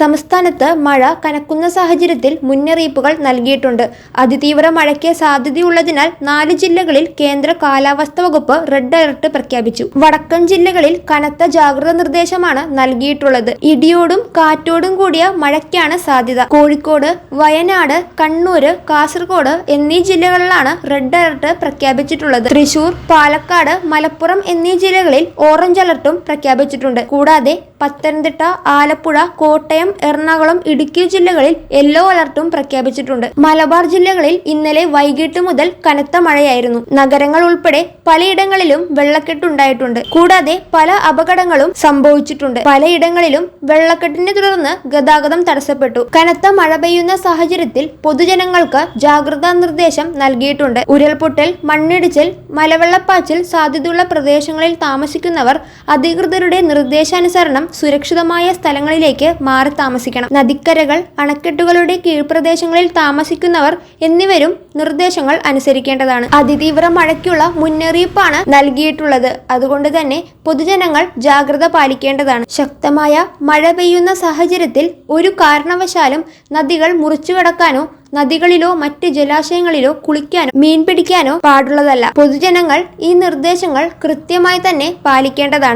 സംസ്ഥാനത്ത് മഴ കനക്കുന്ന സാഹചര്യത്തിൽ മുന്നറിയിപ്പുകൾ നൽകിയിട്ടുണ്ട്. അതിതീവ്ര മഴയ്ക്ക് സാധ്യതയുള്ളതിനാൽ നാല് ജില്ലകളിൽ കേന്ദ്ര കാലാവസ്ഥാ വകുപ്പ് റെഡ് അലർട്ട് പ്രഖ്യാപിച്ചു. വടക്കൻ ജില്ലകളിൽ കനത്ത ജാഗ്രത നിർദ്ദേശമാണ് നൽകിയിട്ടുള്ളത്. ഇടിയോടും കാറ്റോടും കൂടിയ മഴയ്ക്കാണ് സാധ്യത. കോഴിക്കോട് വയനാട് കണ്ണൂര് കാസർഗോഡ് എന്നീ ജില്ലകളിലാണ് റെഡ് അലർട്ട് പ്രഖ്യാപിച്ചിട്ടുള്ളത്. തൃശൂർ പാലക്കാട് മലപ്പുറം എന്നീ ജില്ലകളിൽ ഓറഞ്ച് അലർട്ടും പ്രഖ്യാപിച്ചിട്ടുണ്ട്. കൂടാതെ പത്തനംതിട്ട ആലപ്പുഴ കോട്ടയം എറണാകുളം ഇടുക്കി ജില്ലകളിൽ യെല്ലോ അലർട്ടും പ്രഖ്യാപിച്ചിട്ടുണ്ട്. മലബാർ ജില്ലകളിൽ ഇന്നലെ വൈകിട്ട് മുതൽ കനത്ത മഴയായിരുന്നു. നഗരങ്ങൾ ഉൾപ്പെടെ പലയിടങ്ങളിലും വെള്ളക്കെട്ടുണ്ടായിട്ടുണ്ട് കൂടാതെ പല അപകടങ്ങളും സംഭവിച്ചിട്ടുണ്ട്. പലയിടങ്ങളിലും വെള്ളക്കെട്ടിനെ തുടർന്ന് ഗതാഗതം തടസ്സപ്പെട്ടു. കനത്ത മഴ പെയ്യുന്ന സാഹചര്യത്തിൽ പൊതുജനങ്ങൾക്ക് ജാഗ്രതാ നിർദ്ദേശം നൽകിയിട്ടുണ്ട്. ഉരുൾപൊട്ടൽ മണ്ണിടിച്ചിൽ മലവെള്ളപ്പാച്ചിൽ സാധ്യതയുള്ള പ്രദേശങ്ങളിൽ താമസിക്കുന്നവർ അധികൃതരുടെ നിർദ്ദേശാനുസരണം സുരക്ഷിതമായ സ്ഥലങ്ങളിലേക്ക് മാറി താമസിക്കണം. നദിക്കരകൾ അണക്കെട്ടുകളുടെ കീഴ്പ്രദേശങ്ങളിൽ താമസിക്കുന്നവർ എന്നിവരും നിർദ്ദേശങ്ങൾ അനുസരിക്കേണ്ടതാണ്. അതിതീവ്ര മഴയ്ക്കുള്ള മുന്നറിയിപ്പാണ് നൽകിയിട്ടുള്ളത്. അതുകൊണ്ട് തന്നെ പൊതുജനങ്ങൾ ജാഗ്രത പാലിക്കേണ്ടതാണ്. ശക്തമായ മഴ പെയ്യുന്ന സാഹചര്യത്തിൽ ഒരു കാരണവശാലും നദികൾ മുറിച്ചു കടക്കാനോ നദികളിലോ മറ്റ് ജലാശയങ്ങളിലോ കുളിക്കാനോ മീൻ പിടിക്കാനോ പാടുള്ളതല്ല. പൊതുജനങ്ങൾ ഈ നിർദ്ദേശങ്ങൾ കൃത്യമായി തന്നെ പാലിക്കേണ്ടതാണ്.